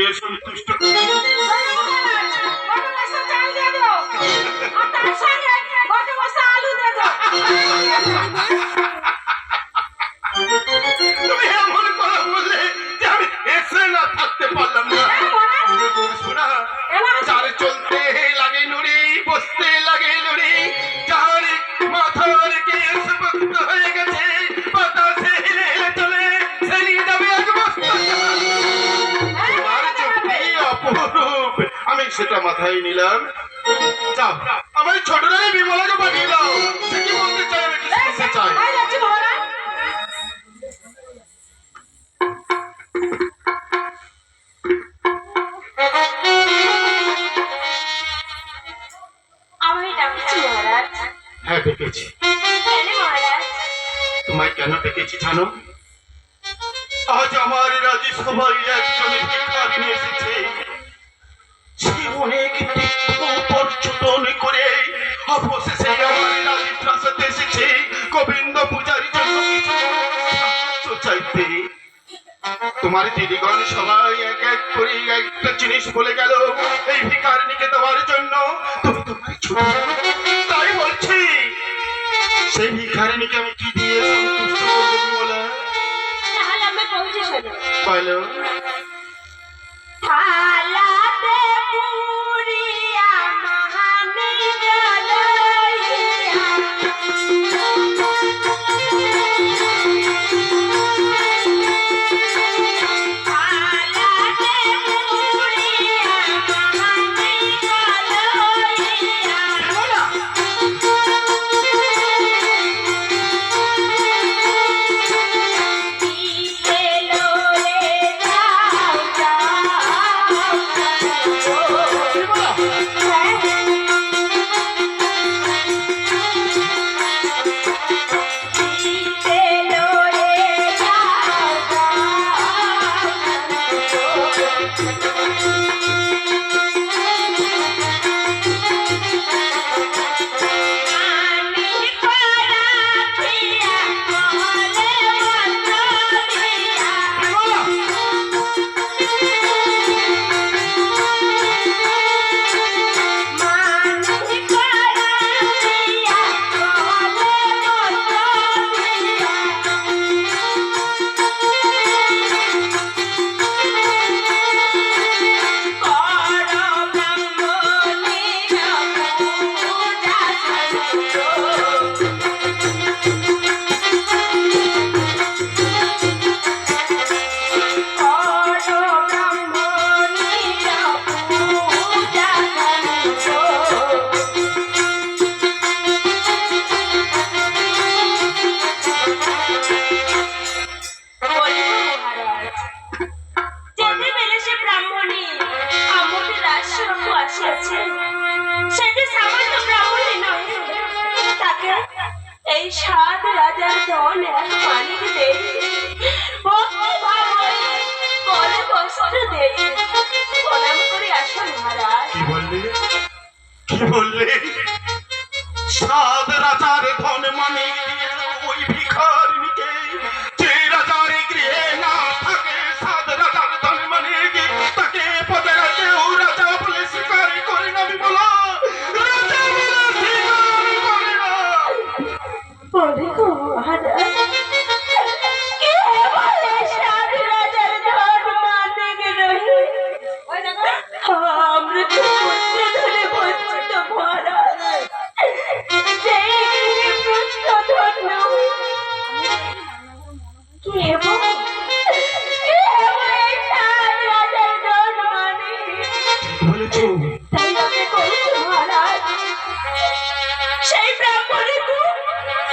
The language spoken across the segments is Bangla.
দিয়ে সন্তুষ্ট সেটা মাথায় নিলাম। বিমলাকে দাও। সে কি বলতে আমি চাই হ্যাঁ তোমায় কেন ডেকেছি জানো? আজ আমার রাজ্যসভায় একজন ভিক্ষারিণী এসেছে। তোমার দিদিগণ সবাই এক এক করে একটা জিনিস বলে গেল এই ভিকারিণীকে দেওয়ার জন্য। তুমি তোমার ছোট তাই বলছি। সেই ভিকারিণীকে আমি কি দিয়ে সন্তুষ্ট করব বলে? তাহলে আমি কইছি শুনো বলো।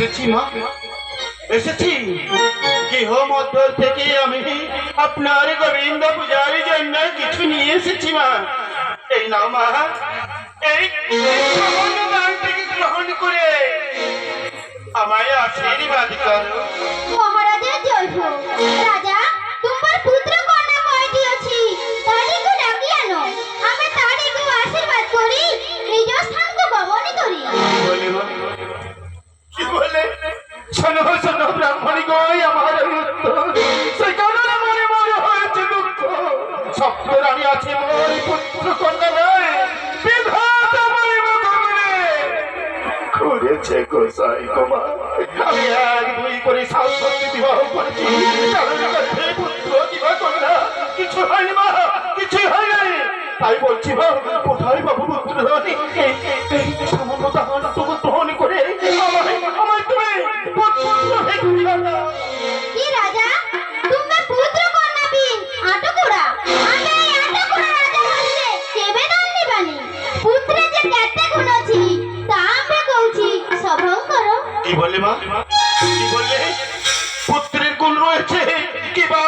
এসেছি মা। এসেছি। গৃহ মধ্য থেকে আমি আপনার গোবিন্দ পূজার জন্য কিছু নিয়ে এসেছি মা। এই নাও মা। এই থেকে গ্রহণ করে আমায় আশীর্বাদ কর। আমার সেই কারণে মনে মনে হয়েছে দুঃখ। সপ্তর আছি মনে। মোকাবিলে করেছে গোসাই কুমার আমি এক, দুই করে সাউন্দি বিবাহ করেছি। কারণ আমার পুত্র কিছু হয়নি মা, কিছুই হয় নাই তাই বলছি মা কোথায় বাবু পুত্র এই সামান্য তাহলে রয়েছে। কিবা